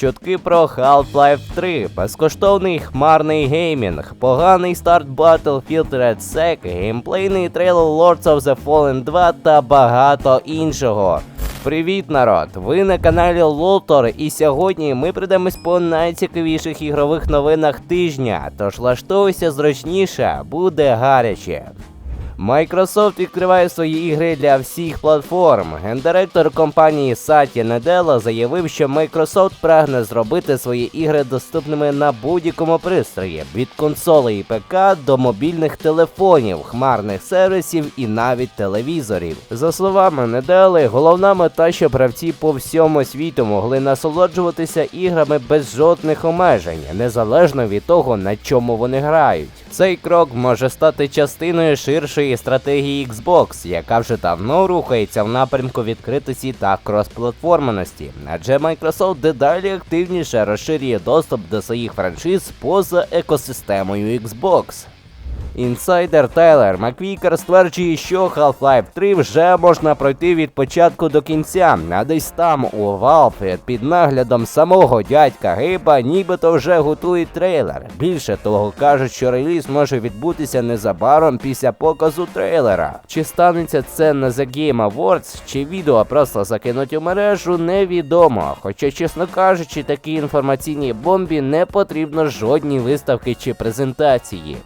Чутки про Half-Life 3, безкоштовний хмарний геймінг, поганий старт Battlefield Red Sec, геймплейний трейлер Lords of the Fallen 2 та багато іншого. Привіт, народ! Ви на каналі Лолтор, і сьогодні ми прийдемось по найцікавіших ігрових новинах тижня. Тож влаштовуйся зручніше, буде гаряче. Microsoft відкриває свої ігри для всіх платформ. Гендиректор компанії Саті Недела заявив, що Microsoft прагне зробити свої ігри доступними на будь-якому пристрої від консолей і ПК до мобільних телефонів, хмарних сервісів і навіть телевізорів. За словами Недели, головна мета, щоб гравці по всьому світу могли насолоджуватися іграми без жодних обмежень, незалежно від того, на чому вони грають. Цей крок може стати частиною ширшої стратегії Xbox, яка вже давно рухається в напрямку відкритості та кросплатформеності, адже Microsoft дедалі активніше розширює доступ до своїх франшиз поза екосистемою Xbox. Інсайдер Тайлер Маквікер стверджує, що Half-Life 3 вже можна пройти від початку до кінця, а десь там у Valve під наглядом самого дядька Гейба нібито вже готують трейлер. Більше того, кажуть, що реліз може відбутися незабаром після показу трейлера. Чи станеться це на The Game Awards, чи відео просто закинуть у мережу, невідомо. Хоча, чесно кажучи, такій інформаційній бомбі не потрібно жодні виставки чи презентації.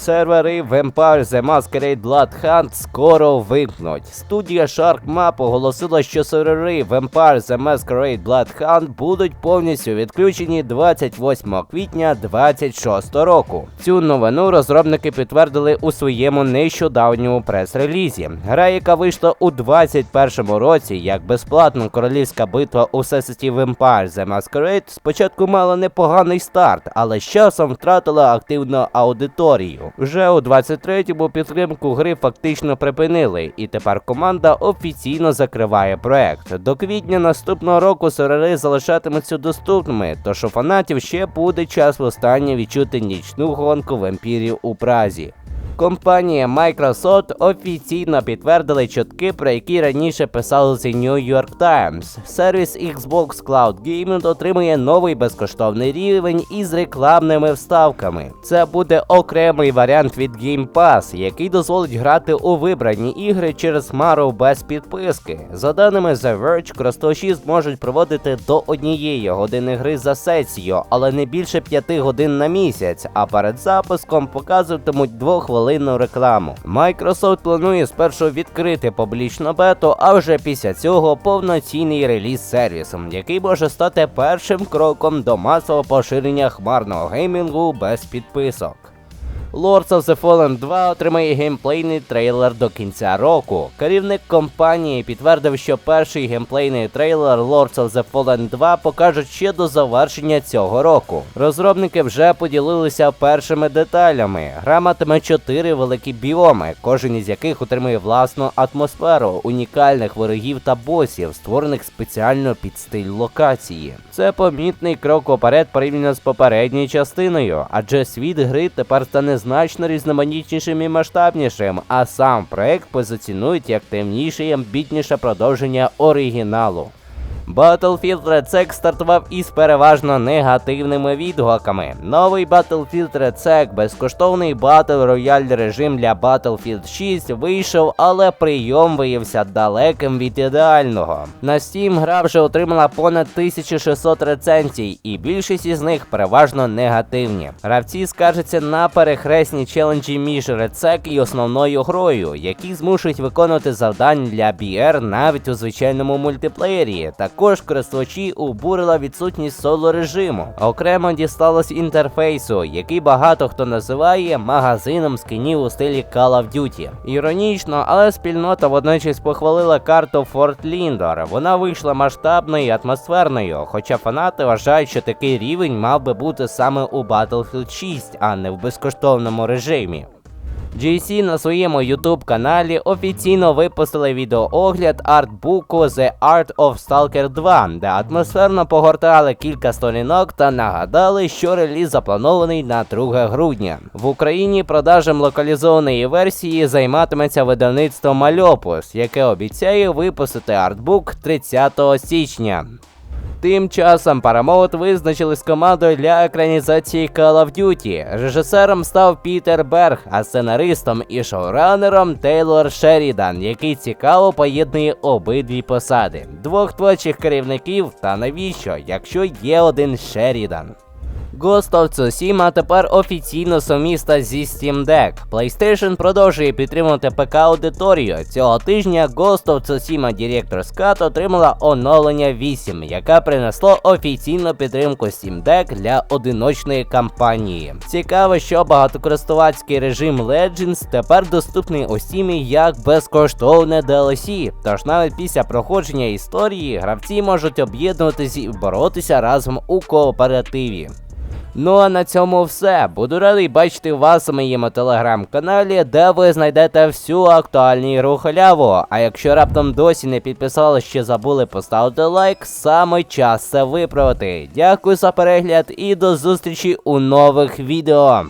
Сервери Vampire The Masquerade Blood скоро вимкнуть. Студія Shark оголосила, що сервери Vampire The Masquerade Blood будуть повністю відключені 28 квітня 2026 року. Цю новину розробники підтвердили у своєму нещодавньому прес-релізі. Гра, яка вийшла у 2021 році як безплатна королівська битва у всесвіті Vampire The Masquerade, спочатку мала непоганий старт, але з часом втратила активну аудиторію. Вже у 23-му підтримку гри фактично припинили, і тепер команда офіційно закриває проект. До квітня наступного року сервери залишатимуться доступними, тож у фанатів ще буде час востаннє відчути нічну гонку вампірів у Празі. Компанія Microsoft офіційно підтвердили чутки, про які раніше писали The New York Times. Сервіс Xbox Cloud Gaming отримує новий безкоштовний рівень із рекламними вставками. Це буде окремий варіант від Game Pass, який дозволить грати у вибрані ігри через Хмару без підписки. За даними The Verge, користувачі зможуть проводити до однієї години гри за сесію, але не більше п'яти годин на місяць. А перед запуском показуватимуть двохвилинну рекламу. Microsoft планує спершу відкрити публічну бету, а вже після цього повноцінний реліз сервісом, який може стати першим кроком до масового поширення хмарного геймінгу без підписок. Lords of the Fallen 2 отримає геймплейний трейлер до кінця року. Керівник компанії підтвердив, що перший геймплейний трейлер Lords of the Fallen 2 покажуть ще до завершення цього року. Розробники вже поділилися першими деталями. Гра матиме чотири великі біоми, кожен із яких отримує власну атмосферу, унікальних ворогів та босів, створених спеціально під стиль локації. Це помітний крок уперед порівняно з попередньою частиною, адже світ гри тепер стане значно різноманітнішим і масштабнішим, а сам проект позиціонують як темніше і амбітніше продовження оригіналу. Battlefield Red Sec стартував із переважно негативними відгуками. Новий Battlefield Red Sec, безкоштовний Battle Royale режим для Battlefield 6 вийшов, але прийом виявився далеким від ідеального. На Steam гра вже отримала понад 1600 рецензій, і більшість із них переважно негативні. Гравці скаржаться на перехресні челенджі між Red Sec і основною грою, які змушують виконувати завдання для BR навіть у звичайному мультиплеєрі. Також користувачі обурила відсутність соло режиму. Окремо дісталось інтерфейсу, який багато хто називає магазином скинів у стилі Call of Duty. Іронічно, але спільнота водночас похвалила карту Форт Ліндор. Вона вийшла масштабною і атмосферною, хоча фанати вважають, що такий рівень мав би бути саме у Battlefield 6, а не в безкоштовному режимі. GC на своєму YouTube каналі офіційно випустили відеоогляд артбуку The Art of Stalker 2, де атмосферно погортали кілька сторінок та нагадали, що реліз запланований на 2 грудня. В Україні продажем локалізованої версії займатиметься видавництво Мальопус, яке обіцяє випустити артбук 30 січня. Тим часом Paramount визначили з командою для екранізації Call of Duty. Режисером став Пітер Берг, а сценаристом і шоуранером Тейлор Шерідан, який цікаво поєднує обидві посади. Двох творчих керівників, та навіщо, якщо є один Шерідан. Ghost of Tsushima тепер офіційно суміста зі Steam Deck. PlayStation продовжує підтримувати ПК аудиторію. Цього тижня Ghost of Tsushima Director's Cut отримала оновлення 8, яке принесло офіційну підтримку Steam Deck для одиночної кампанії. Цікаво, що багатокористувацький режим Legends тепер доступний у Steam як безкоштовне DLC. Тож навіть після проходження історії гравці можуть об'єднуватись і боротися разом у кооперативі. Ну а на цьому все. Буду радий бачити вас у моєму телеграм-каналі, де ви знайдете всю актуальну ігру халяву. А якщо раптом досі не підписали, чи забули поставити лайк, саме час це виправити. Дякую за перегляд і до зустрічі у нових відео.